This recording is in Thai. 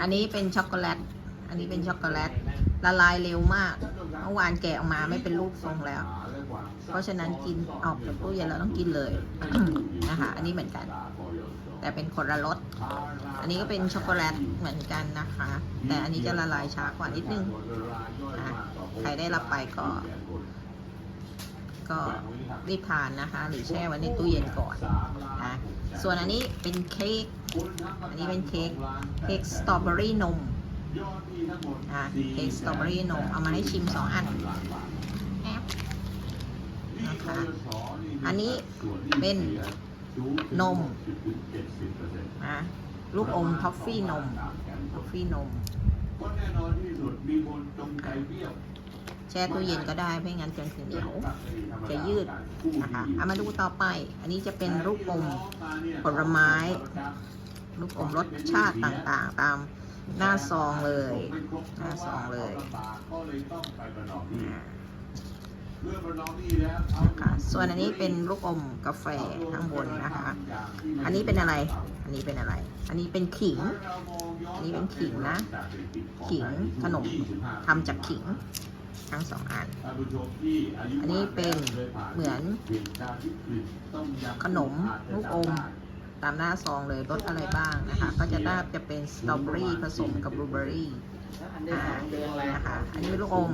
อันนี้เป็นช็อกโกแลต อันนี้เป็นช็อกโกแลต ละลายเร็วมาก เมื่อวานแกะออกมาไม่เป็นรูปทรงแล้ว เพราะฉะนั้นกินออกจากตู้เย็นแล้วต้องกินเลยนะคะ อันนี้เหมือนกัน แต่เป็นคนละรส อันนี้ก็เป็นช็อกโกแลตเหมือนกันนะคะ แต่อันนี้จะละลายช้ากว่านิดนึงนะใครได้รับไปก็ ก็รีบทานนะคะ หรือแช่ไว้ในตู้เย็นก่อนนะส่วนอันนี้เป็นเค้กอันนี้เป็นเค้กเค้กสตรอเบอรี่นมนะเค้กสตรอเบอรี่นมเอามาให้ชิมสองอันอบนะคะอันนี้เป็นนมนะลูกอมท็อฟฟี่นมท็อฟฟี่นม แช่ตู้เย็นก็ได้ไม่งั้นจะเหนียวจะยืดนะคะเอามาดูต่อไป อันนี้จะเป็นลูกอมผลไม้ ลูกอมรสชาติต่างๆ ตามหน้าซองเลย หน้าซองเลยนะคะส่วนอันนี้เป็นลูกอมกาแฟข้างบนนะคะ อันนี้เป็นอะไร อันนี้เป็นอะไร อันนี้เป็นขิง อันนี้เป็นขิงนะ ขิงขนมทำจากขิง ทั้งสองอัน อันนี้เป็นเหมือนขนมลูกอม ตามหน้าซองเลยรสอะไรบ้างนะคะ ก็จะได้จะเป็นสตรอเบอรี่ผสมกับบลูเบอรี่อันที่สองเดือนอะไรนะคะ อันนี้เป็นลูกอม